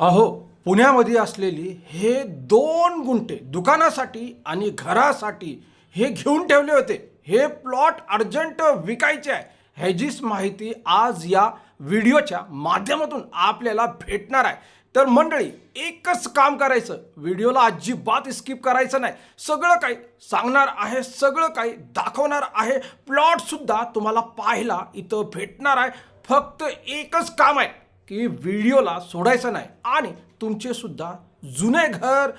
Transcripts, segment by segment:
अहो पुण्यामध्ये असलेली हे दोन गुंठे दुकानासाठी आणि घरासाठी हे घेऊन ठेवले होते. हे प्लॉट अर्जंट विकायचे आहे. ह्याचीच माहिती आज या व्हिडिओच्या माध्यमातून आपल्याला भेटणार आहे. तर मंडळी एकच काम करायचं. व्हिडिओला अजिबात स्किप करायचं नाही. सगळं काही सांगणार आहे सगळं काही दाखवणार आहे. प्लॉटसुद्धा तुम्हाला पाहायला इथं भेटणार आहे. फक्त एकच काम आहे. की व्हिडिओला सोडायचं नाही. आणि तुमचे सुद्धा जुने घर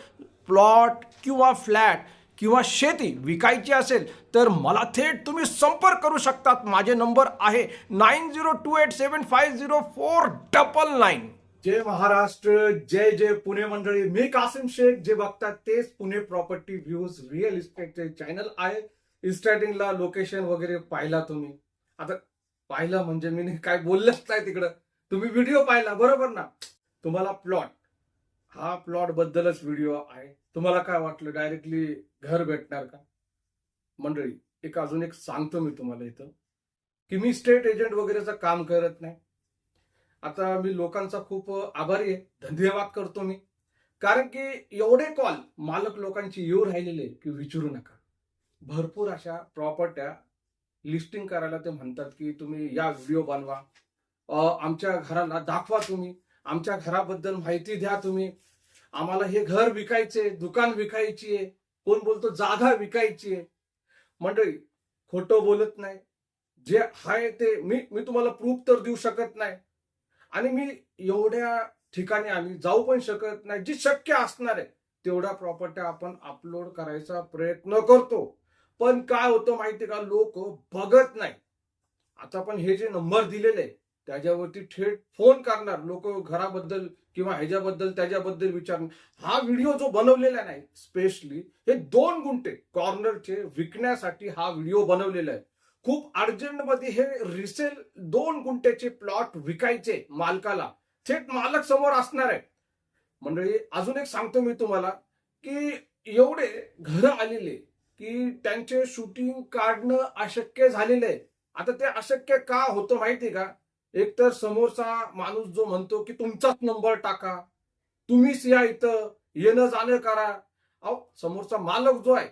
प्लॉट किंवा फ्लॅट किंवा शेती विकायची असेल तर मला थेट तुम्ही संपर्क करू शकतात. माझे नंबर आहे nine zero two eight seven five zero four double nine. जय महाराष्ट्र जय जय पुणे मंडळी. मी कासिम शेख जे बघतात तेच पुणे प्रॉपर्टी व्ह्यूज रिअल इस्टेटचे चॅनल आहे. स्टार्टिंगला लोकेशन वगैरे पाहिला तुम्ही. आता पाहिलं म्हणजे मी काय बोललंच नाही तिकडं. तुम्ही व्हिडिओ पाहिला बरोबर ना? तुम्हाला प्लॉट हा प्लॉट बद्दलच व्हिडिओ आहे. तुम्हाला काय वाटलं? डायरेक्टली घर भेटणार का? मंडळी एक अजून एक सांगतो मी तुम्हाला इथं की मी स्टेट एजंट वगैरेचं काम करत नाही. आता मी लोकांचा खूप आभारी आहे. धन्यवाद करतो मी. कारण की एवढे कॉल मालक लोकांची येऊ राहिलेले की विचारू नका. भरपूर अशा प्रॉपर्ट्या लिस्टिंग करायला ते म्हणतात की तुम्ही या व्हिडिओ बनवा. आमच्या घराला दाखवा तुम्ही. आमच्या घराबद्दल माहिती द्या तुम्ही. आम्हाला हे घर विकायचे दुकान विकायची आहे. कोण बोलतो? जागा विकायची आहे. मंडळी खोटं बोलत नाही. जे आहे ते मी मी तुम्हाला प्रूफ तर देऊ शकत नाही. आणि मी एवढ्या ठिकाणी आम्ही जाऊ पण शकत नाही. जे शक्य असणार आहे तेवढ्या प्रॉपर्ट्या आपण अपलोड करायचा प्रयत्न करतो. पण काय होतं माहिती का? लोक बघत नाही. आता पण हे जे नंबर दिलेले आहे, त्याच्यावरती थेट फोन करणार. लोक घराबद्दल किंवा ह्याच्याबद्दल त्याच्याबद्दल विचारणार हा व्हिडिओ जो बनवलेला नाही स्पेशली हे दोन गुंठे कॉर्नरचे विकण्यासाठी हा व्हिडिओ बनवलेला आहे. खूप अर्जंटमध्ये हे रिसेल दोन गुंट्याचे प्लॉट विकायचे मालकाला. थेट मालक समोर असणार आहे. मंडळी अजून एक सांगतो मी तुम्हाला की एवढे घर आलेले की त्यांचे शूटिंग काढणं अशक्य झालेलं आहे. आता ते अशक्य का होतं माहिती का? एकतर समोरचा माणूस जो म्हणतो की तुमचाच नंबर टाका तुम्हीच या इथं येणं जाणं करा. अहो समोरचा मालक जो आहे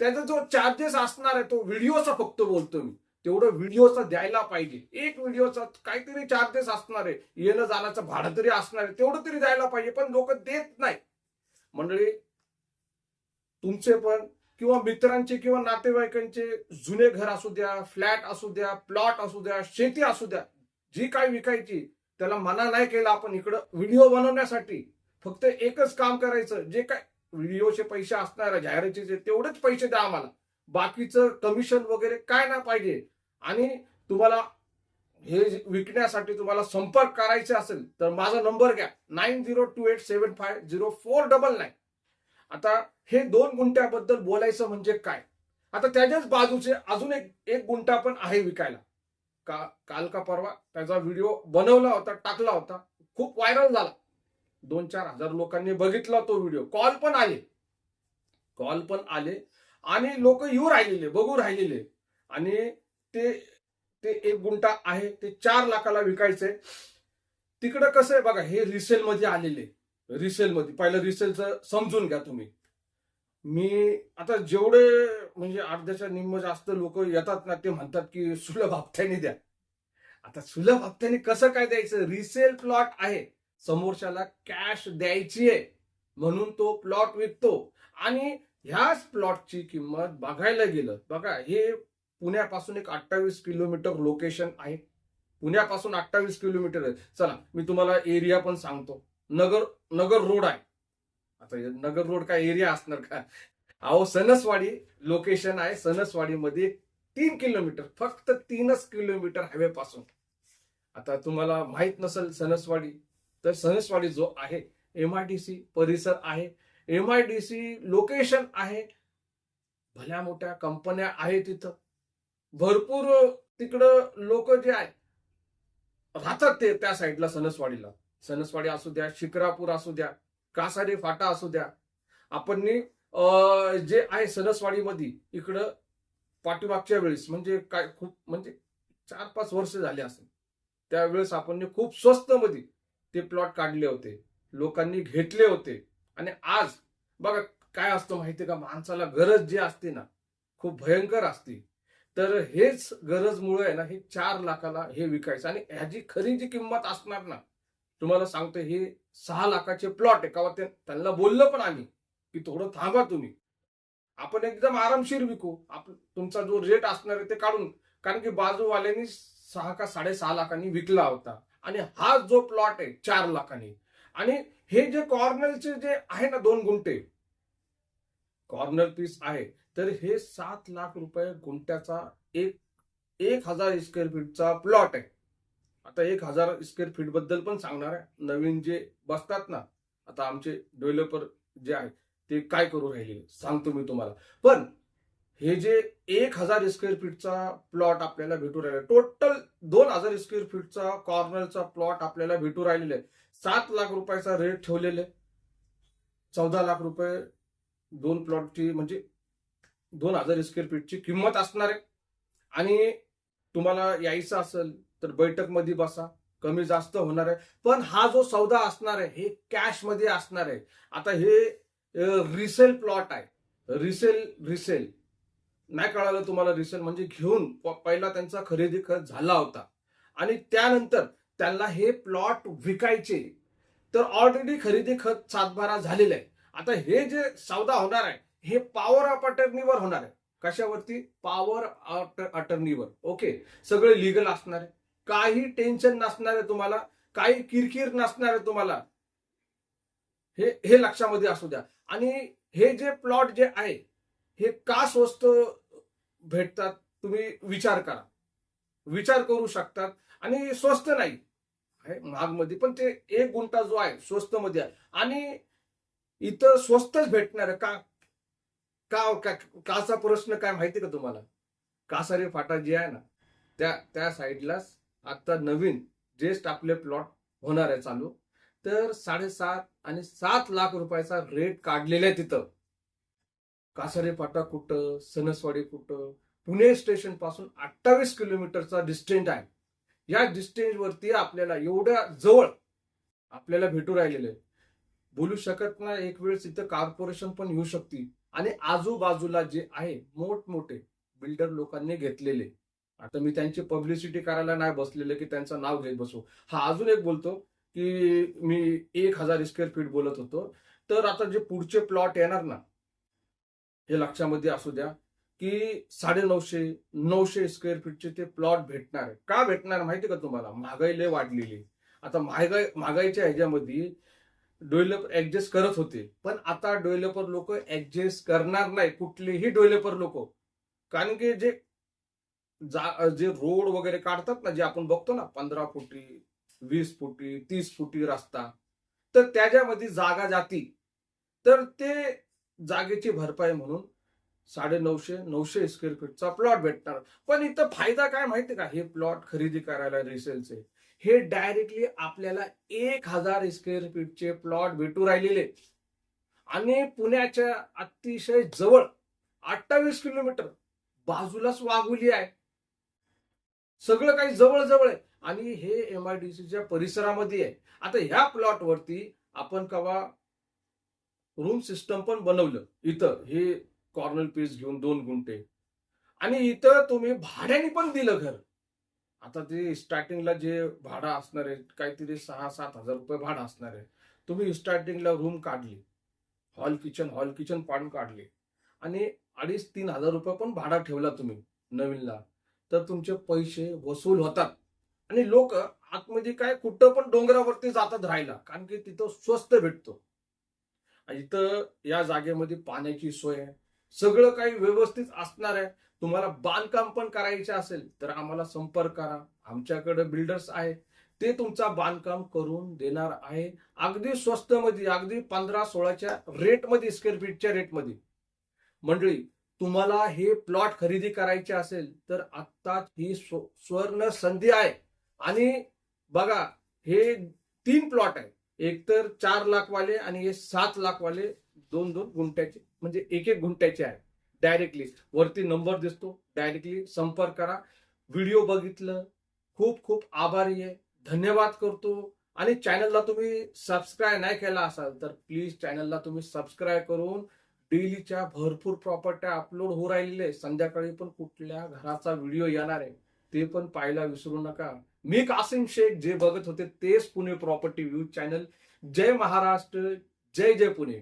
त्याचा जो चार्जेस असणार आहे तो व्हिडिओचा फक्त बोलतो मी. तेवढं व्हिडिओचा द्यायला पाहिजे. एक व्हिडिओचा काहीतरी चार्जेस असणार आहे येणं जाण्याचं भाडं तरी असणार आहे तेवढं तरी द्यायला पाहिजे पण लोक देत नाही. मंडळी तुमचे पण किंवा मित्रांचे किंवा नातेवाईकांचे जुने घर असू द्या फ्लॅट असू द्या प्लॉट असू द्या शेती असू द्या जी काय विकायची त्याला मना नाही केला आपण इकडं व्हिडिओ बनवण्यासाठी. फक्त एकच काम करायचं जे काय व्हिडिओचे पैसे असणार जाहिरातीचे तेवढेच पैसे द्या आम्हाला. बाकीचं कमिशन वगैरे काय नाही पाहिजे. आणि तुम्हाला हे विकण्यासाठी तुम्हाला संपर्क करायचे असेल तर माझा नंबर घ्या. Nine zero two eight seven five zero four double nine. आता हे दोन गुंट्याबद्दल बोलायचं म्हणजे काय? आता त्याच्याच बाजूचे अजून एक एक गुंठा पण आहे विकायला. का काल का परवा त्याचा व्हिडिओ बनवला होता टाकला होता. खूप व्हायरल झाला. दोन चार हजार लोकांनी बघितला तो व्हिडिओ कॉल पण आले. कॉल पण आले. आणि लोक येऊ राहिलेले बघू राहिलेले. आणि ते ते एक गुंठा आहे ते चार लाखाला विकायचंय. तिकडं कसं आहे बघा हे रिसेल मध्ये आलेले. रिसेल मध्ये पहिलं रिसेलचं समजून घ्या तुम्ही. मी आता जेवढे म्हणजे अर्ध्याच्या निम्म जास्त लोक येतात ना ते म्हणतात की सुलभ हप्त्याने द्या. आता सुलभ हप्त्याने कसं काय द्यायचं? रिसेल प्लॉट आहे. समोरच्याला कॅश द्यायची आहे. म्हणून तो प्लॉट विकतो. आणि ह्याच प्लॉटची किंमत बघायला गेलं बघा हे पुण्यापासून एक अठ्ठावीस किलोमीटर लोकेशन आहे. पुण्यापासून अठ्ठावीस किलोमीटर आहे. चला मी तुम्हाला एरिया पण सांगतो. नगर नगर रोड आहे. आता नगर रोड काय एरिया असणार का? अहो सणसवाडी लोकेशन आहे. सणसवाडीमध्ये तीन किलोमीटर फक्त तीनच किलोमीटर हायवे पासून आता तुम्हाला माहीत नसेल सणसवाडी तर सणसवाडी जो आहे एम आय डी सी परिसर आहे. M I D C location आहे. भल्या मोठ्या कंपन्या आहेत तिथं भरपूर तिकडं लोक जे आहे राहतात ते त्या साईडला सणसवाडीला सणसवाडी असू द्या शिक्रापूर असू द्या कासारे फाटा असू द्या. आपण जे आहे सणसवाडीमध्ये इकडं पाठीमागच्या वेळेस म्हणजे काय खूप म्हणजे चार पाच वर्ष झाले असेल. त्यावेळेस आपण खूप स्वस्त मध्ये ते प्लॉट काढले होते. लोकांनी घेतले होते. आणि आज बघा काय असतं माहितीये का? माणसाला गरज जी असते ना खूप भयंकर असते. तर हेच गरजमुळे आहे ना हे चार लाखाला हे विकायचं. आणि ह्याची खरी जी किंमत असणार ना तुम्हाला सांगतो हे सहा लाखाचे प्लॉट आहे. का ते त्यांना बोललं पण आम्ही की थोडं थांबा तुम्ही. आपण एकदम आरामशीर विकू. आपण तुमचा जो रेट असणार आहे ते काढून. कारण की बाजूवाल्यांनी सहा का साडेसहा लाखांनी विकला होता. आणि हा जो प्लॉट आहे चार लाखांनी. आणि हे जे कॉर्नरचे जे आहे ना दोन गुंठे कॉर्नर पीस आहे. तर हे सात लाख रुपये गुंठ्याचा एक एक हजार स्क्वेअर फीटचा प्लॉट आहे. आता एक हजार स्क्वेअर फीटबद्दल पण सांगणार आहे. नवीन जे बसतात ना आता आमचे डेव्हलपर जे आहेत ते काय करू राहिले? सांगतो मी तुम्हाला. पण हे जे एक हजार स्क्वेअर फीटचा प्लॉट आपल्याला भेटू राहिला टोटल दोन हजार स्क्वेअर फीटचा कॉर्नरचा प्लॉट आपल्याला भेटू राहिलेला आहे. सात लाख रुपयाचा रेट ठेवलेला आहे. चौदा लाख रुपये दोन प्लॉटची म्हणजे दोन हजार स्क्वेअर फीटची किंमत असणार आहे. आणि तुम्हाला यायचं असेल तर बैठकमध्ये बसा. कमी जास्त होणार आहे. पण हा जो सौदा असणार आहे हे कॅशमध्ये असणार आहे. आता हे रिसेल प्लॉट आहे. रिसेल रिसेल नाही कळालं तुम्हाला रिसेल म्हणजे घेऊन पहिला त्यांचा खरेदी खत झाला होता. आणि त्यानंतर त्यांना हे प्लॉट विकायचे. तर ऑलरेडी खरेदी खत सातबारा झालेला आहे. आता हे जे सौदा होणार आहे हे पॉवर ऑफ अटर्नीवर होणार आहे. कशावरती? पॉवर अटर्नीवर ओके सगळे लिगल असणार आहे. काही टेन्शन नसणार आहे तुम्हाला काही किरकिर नसणार आहे तुम्हाला. हे हे लक्षामध्ये असू द्या. आणि हे जे प्लॉट जे आहे हे का स्वस्त भेटतात तुम्ही विचार करा. विचार करू शकतात आणि स्वस्त नाही. महागमध्ये पण ते एक गुंठा जो आहे स्वस्त मध्ये आहे. आणि इथं स्वस्तच भेटणार का का काचा प्रश्न काय माहिती का तुम्हाला? कासारी फाटा जे आहे ना त्या त्या साईडलाच आता नवीन जेस्ट आपले प्लॉट होणार आहे चालू. तर साडेसात आणि सात लाख रुपयाचा रेट काढलेला आहे तिथं. कासारेपाटा कुठं सणसवाडी कुठं पुणे स्टेशनपासून अठ्ठावीस किलोमीटरचा डिस्टन्स आहे. या डिस्टन्सवरती आपल्याला एवढ्या जवळ आपल्याला भेटू राहिलेले आहे. बोलू शकत नाही एक वेळेस इथं कॉर्पोरेशन पण येऊ शकते आणि आजूबाजूला जे आहे मोठमोठे बिल्डर लोकांनी घेतलेले. आता मी त्यांची पब्लिसिटी करायला नाही बसलेले की त्यांचं नाव घेत बसू. हा अजून एक बोलतो की मी एक हजार स्क्वेअर फीट बोलत होतो. तर आता जे पुढचे प्लॉट येणार ना हे लक्षामध्ये असू द्या की साडे नऊशे नऊशे स्क्वेअर फीटचे ते प्लॉट भेटणार आहे का भेटणार माहिती का तुम्हाला? महागाई लय वाढलेली आता महागाई महागाईच्या ह्याच्यामध्ये डेव्हलपर ऍडजस्ट करत होते. पण आता डेव्हलपर लोक ऍडजस्ट करणार नाही. कुठलेही डेव्हलपर लोक. कारण की जे जा जे रोड वगैरे काढतात ना जे आपण बघतो ना पंधरा फुटी वीस फुटी तीस फुटी रस्ता तर त्याच्यामध्ये जागा जाती. तर ते जागेची भरपाई म्हणून साडे नऊशे नऊशे स्क्वेअर फीटचा प्लॉट भेटणार. पण इथं फायदा काय माहिती का? हे प्लॉट खरेदी करायला रिसेलचे हे डायरेक्टली आपल्याला एक हजार स्क्वेअर फीटचे प्लॉट भेटू राहिलेले. आणि पुण्याच्या अतिशय जवळ अठ्ठावीस किलोमीटर बाजूलाच वाघुली आहे. सगळं काही जवळ जवळ आहे. आणि हे एम आय डी सीच्या परिसरामध्ये आहे. आता ह्या प्लॉट वरती आपण कवा रूम सिस्टम पण बनवलं. इथं हे कॉर्नर पीस घेऊन दोन गुंठे. आणि इथं तुम्ही भाड्याने पण दिलं घर. आता ते स्टार्टिंगला जे भाडं असणार आहे काहीतरी सहा सात हजार रुपये भाडं असणार आहे. तुम्ही स्टार्टिंगला रूम काढली. हॉल किचन हॉल किचन पाडून काढले. आणि अडीच तीन हजार रुपये पण भाडा ठेवला तुम्ही नवीनला. तर तुमचे पैसे वसूल होतात. आणि लोक आतमध्ये काय कुठं पण डोंगरावरती जातात राहायला कारण की तिथं स्वस्त भेटतो. इथं या जागेमध्ये पाण्याची सोय आहे. सगळं काही व्यवस्थित असणार आहे. तुम्हाला बांधकाम पण करायचे असेल तर आम्हाला संपर्क करा. आमच्याकडे बिल्डर्स आहेत. ते तुमचा बांधकाम करून देणार आहे. अगदी स्वस्त मध्ये अगदी पंधरा सोळाच्या रेटमध्ये स्क्वेअर फीटच्या रेटमध्ये मंडळी तुम्हाला हे प्लॉट खरेदी करायचे असेल तर आत्ता ही स्व- स्वर्ण संधी आहे. आणि बघा हे तीन प्लॉट आहे. एक तर चार लाख वाले आणि हे सात लाख वाले दोन दोन गुंठ्याचे म्हणजे एक एक गुंठ्याचे आहे. डायरेक्टली वरती नंबर दिसतो. डायरेक्टली संपर्क करा. व्हिडिओ बघितलं. खूप खूप आभारी आहे. धन्यवाद करतो. आणि चॅनलला तुम्ही सबस्क्राईब नाही केला असाल तर प्लीज चॅनलला तुम्ही सबस्क्राईब करून डेलीच्या भरपूर प्रॉपर्ट्या अपलोड होऊ राहिलेल्या आहे. संध्याकाळी पण कुठल्या घराचा व्हिडिओ येणार आहे ते पण पाहायला विसरू नका. मी कासिम शेख जे बघत होते तेच पुणे प्रॉपर्टी व्ह्यू चॅनल जय महाराष्ट्र जय जय पुणे.